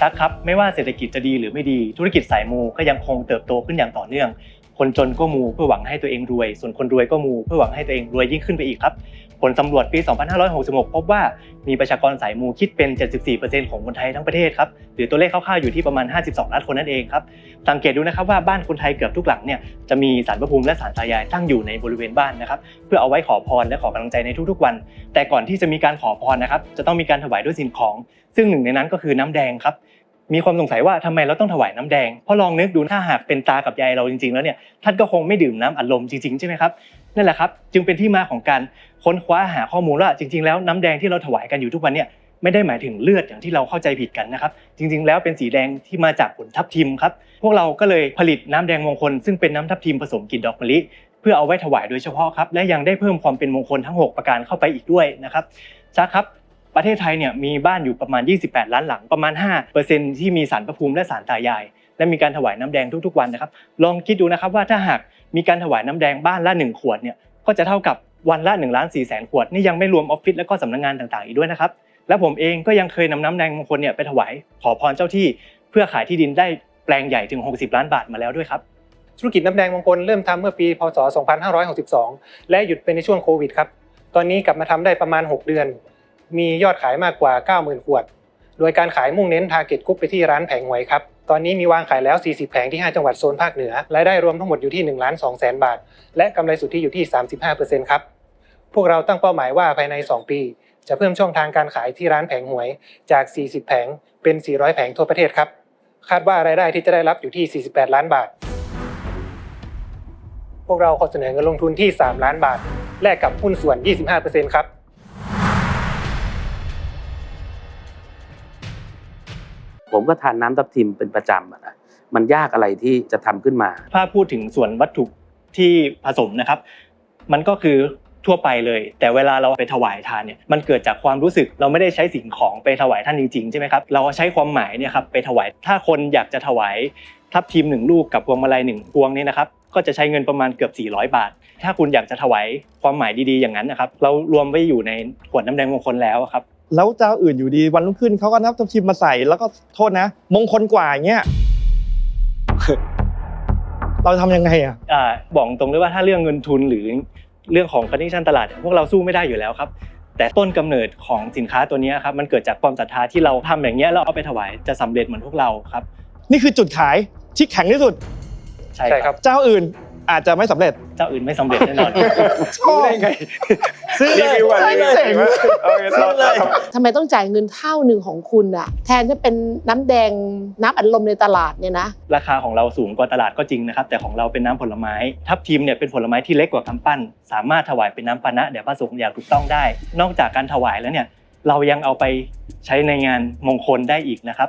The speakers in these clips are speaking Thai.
ทักครับไม่ว่าเศรษฐกิจจะดีหรือไม่ดี ธุรกิจสายมูก็ยังคงเติบโตขึ้นอย่างต่อเนื่อง คนจนก็มูเพื่อหวังให้ตัวเองรวย ส่วนคนรวยก็มูเพื่อหวังให้ตัวเองรวยยิ่งขึ้นไปอีกครับ ผลสำรวจปี 2566 พบว่ามีประชากรสายมูคิดเป็น 74%ของคนไทยทั้งประเทศครับ หรือตัวเลขคร่าวๆอยู่ที่ประมาณ 52 ล้านคนนั่นเองครับ สังเกตดูนะครับว่าบ้านคนไทยเกือบทุกหลังเนี่ยจะมีสารพระภูมิและสารตายายตั้งอยู่ในบริเวณบ้านนะครับ เพื่อเอาไว้ขอพรและขอกำลังใจในทุกๆวัน แต่ก่อนที่จะมีการขอพรนะครับ จะต้องมีการถวายด้วยสิ่งของ ซึ่งหนึ่งในนั้นก็คือน้ำแดงครับมีความสงสัยว่าทำไมเราต้องถวายน้ำแดง เพราะลองนึกดูถ้าหากเป็นตากับยายเราจริงๆ แล้วเนี่ยท่านก็คงไม่ดื่มน้ำอัดลมจริงๆ ใช่ไหมครับ นั่นแหละครับจึงเป็นที่มาของการค้นคว้าหาข้อมูลว่าจริง ๆ แล้วน้ำแดงที่เราถวายกันอยู่ทุกวันเนี่ยไม่ได้หมายถึงเลือดอย่างที่เราเข้าใจผิดกันนะครับ จริง ๆ แล้วเป็นสีแดงที่มาจากผลทับทิมครับ พวกเราก็เลยผลิตน้ำแดงมงคล ซึ่งเป็นน้ำทับทิมผสมกลิ่นดอกมะลิเพื่อเอาไว้ถวายโดยเฉพาะครับและยังได้เพิ่มความเป็นมงคลทั้ง 6 ประการเข้าไปอีกด้วยนะครับชักครับประเทศไทยเนี่ยมีบ้านอยู่ประมาณ 28 ล้านหลังประมาณ 5%ที่มีสารพระภูมิและสารตายาย และมีการถวายน้ำแดงทุกๆวันนะครับ ลองคิดดูนะครับว่าถ้าหากมีการถวายน้ำแดงบ้านละ 1 ขวดเนี่ยก็จะเท่ากับวันละ1ล้าน4แสนขวดนี่ยังไม่รวมออฟฟิศและก็สำนักงานต่างๆอีกด้วยนะครับและผมเองก็ยังเคยนำน้ำแดงมงคลเนี่ยไปถวายขอพรเจ้าที่ เพื่อขายที่ดินได้แปลงใหญ่ถึง 60 ล้านบาทมาแล้วด้วยครับธุรกิจน้ำแดงมงคลเริ่มทำเมื่อปีพศ 2562 และหยุดไปในช่วงโควิดครับตอนนี้กลับมาทำได้ประมาณ 6 เดือน มียอดขายมากกว่า 90,000 ขวด โดยการขายมุ่งเน้นทาร์เก็ตกรุ๊ปไปที่ร้านแผงหวยครับ ตอนนี้มีวางขายแล้ว 40 แผงที่ 5 จังหวัดโซนภาคเหนือ รายได้รวมทั้งหมดอยู่ที่1ล้าน2แสนบาท และกำไรสุทธิอยู่ที่ 35%ครับ พวกเราตั้งเป้าหมายว่าภายใน 2 ปี จะเพิ่มช่องทางการขายที่ร้านแผงหวยจาก 40 แผงเป็น 400 แผงทั่วประเทศครับ คาดว่ารายได้ที่จะได้รับอยู่ที่ 48 ล้านบาท พวกเราขอเสนอเงินลงทุนที่ 3 ล้านบาท แลกกับหุ้นส่วน 25%ครับ ผมก็ทานน้ำทับทิมเป็นประจำอะนะมันยากอะไรที่จะทำขึ้นมาถ้าพูดถึงส่วนวัตถุที่ผสมนะครับ มันก็คือทั่วไปเลย แต่เวลาเราไปถวายทานเนี่ยมันเกิดจากความรู้สึกเราไม่ได้ใช้สิ่งของไปถวายท่านจริงๆใช่ไหมครับเราใช้ความหมายเนี่ยครับไปถวายถ้าคนอยากจะถวายทับทิมหนึ่งลูกกับพวงมาลัยหนึ่งพวงเนี่ยนะครับก็จะใช้เงินประมาณเกือบ 400 บาท ถ้าคุณอยากจะถวายความหมายดีๆอย่างนั้นนะครับ เรารวมไว้อยู่ในขวดน้ำแดงมงคลแล้วครับ แล้วเจ้าอื่นอยู่ดีวันรุ่งขึ้นเขาก็นับทับทิมมาใส่แล้วก็โทษนะ มงคลกว่าอย่างเงี้ยเราทำยังไงอะอ่าบอกตรงเลยว่าถ้าเรื่องเงินทุนหรือเรื่องของคอนดิชันตลาดเนี่ยพวกเราสู้ไม่ได้อยู่แล้วครับ แต่ต้นกำเนิดของสินค้าตัวเนี้ยครับมันเกิดจากความศรัทธาที่เราทำอย่างเงี้ยแล้วเอาไปถวายจะสำเร็จเหมือนพวกเราครับ นี่คือจุดขายที่แข็งที่สุดใช่ใช่คครัรับบเจ้าอื่น อาจจะไม่สำเร็จ เจ้าอื่นไม่สำเร็จแน่นอน รู้ได้ไงซื้อเลยรีวิวก่อนใช่รีวิวเจ๋งว่าเอาไงเราเราทำทำไมต้องจ่ายเงินเท่าหนึ่งของคุณอะแทนจะเป็นน้ำแดงน้ำอัดลมในตลาดเนี่ยนะ ราคาของเราสูงกว่าตลาดก็จริงนะครับ แต่ของเราเป็นน้ำผลไม้ ทับทิมเนี่ยเป็นผลไม้ที่เล็กกว่ากำปั้น สามารถถวายเป็นน้ำปานะแด่พระสงฆ์อย่างถูกต้องได้ นอกจากการถวายแล้วเนี่ยเรายังเอาไปใช้ในงานมงคลได้อีกนะครับ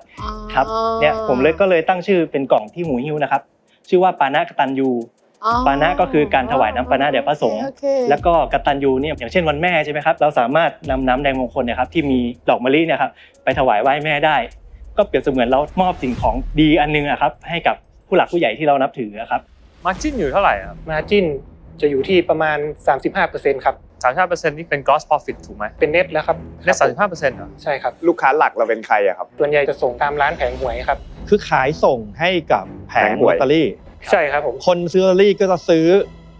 ครับเนี่ยผมเลยก็เลยตั้งชื่อเป็นกล่องที่หมูหิ้วนะครับ ชื่อว่าปานะกตัญญูอ๋อ ปานะก็คือการถวายน้ำปานะแด่พระสงฆ์โอเคแล้วก็กตัญญูเนี่ยอย่างเช่นวันแม่ใช่ไหมครับเราสามารถนำน้ำแดงมงคลเนี่ยครับที่มีดอกมะลิเนี่ยครับไปถวายไหว้แม่ได้ ก็เปรียบเสมือนเรามอบสิ่งของดีอันนึงอะครับให้กับผู้หลักผู้ใหญ่ที่เรานับถืออะครับมาจิ้นอยู่เท่าไหร่ครับมาจินจะอยู่ที่ประมาณ 35%ครับสามสิบห้าเปอร์เซ็นต์นี่เป็น gross profit ถูกไหมเป็นเน็ตแล้วครับได้สามสิบห้าเปอร์เซ็นต์เหรอใช่ครับลูกค้าหลักเราเป็นใครอะครับส่วนใหญ่จะส่งตามร้านแผงหวยครับคือขายส่งให้กับแผงแผงหลวอยตเตอรี่ ใช่ครับผมคนซื้อลอตเตอรี่ก็จะซื้อ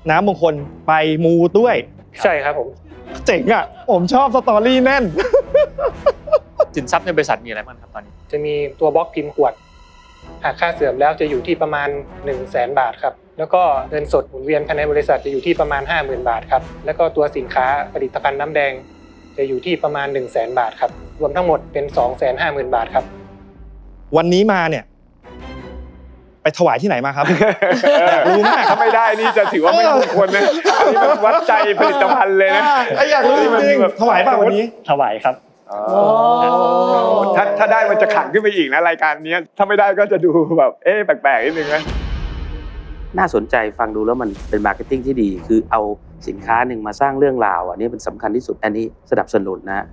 น้ำมงคลไปมูด้วย ใช่ครับผมเจ๋งอะ ผมชอบสตอรี่แน่น สินทรัพย์ในบริษัทมีอะไรบ้างครับตอนนี้ จะมีตัวบล็อกพิมพ์ขวด หากค่าเสื่อมแล้วจะอยู่ที่ประมาณ 1 0 0 0 0แบาทครับ แล้วก็เงินสดหมุนเวียนภายในบริษัทจะอยู่ที่ประมาณ 50,000 บาทครับ แล้วก็ตัวสินค้าผลิตภัณฑ์น้ำแดง จะอยู่ที่ประมาณ 1 0 0 0 0แบาทครับ รวมทั้งหมดเป็น 250,000 บาทครับ วันนี้มาเนี่ย ไปถวายที่ไหนมาครับรู้มากถ้าไม่ได้นี่จะถือว่าไม่มงคลนะอันนี้มันวัดใจผลิตภัณฑ์เลยนะไอ้อยากรู้จริงๆถวายป่ะวันนี้ถวายครับอ๋อถ้าถ้าได้มันจะขังขึ้นไปอีกนะรายการเนี้ยถ้าไม่ได้ก็จะดูแบบเอ๊ะแปลกๆนิดนึงนะน่าสนใจฟังดูแล้วมันเป็นมาร์เก็ตติ้งที่ดี คือเอาสินค้าหนึ่งมาสร้างเรื่องราวอันนี้เป็นสำคัญที่สุดอันนี้สนับสนุนนะ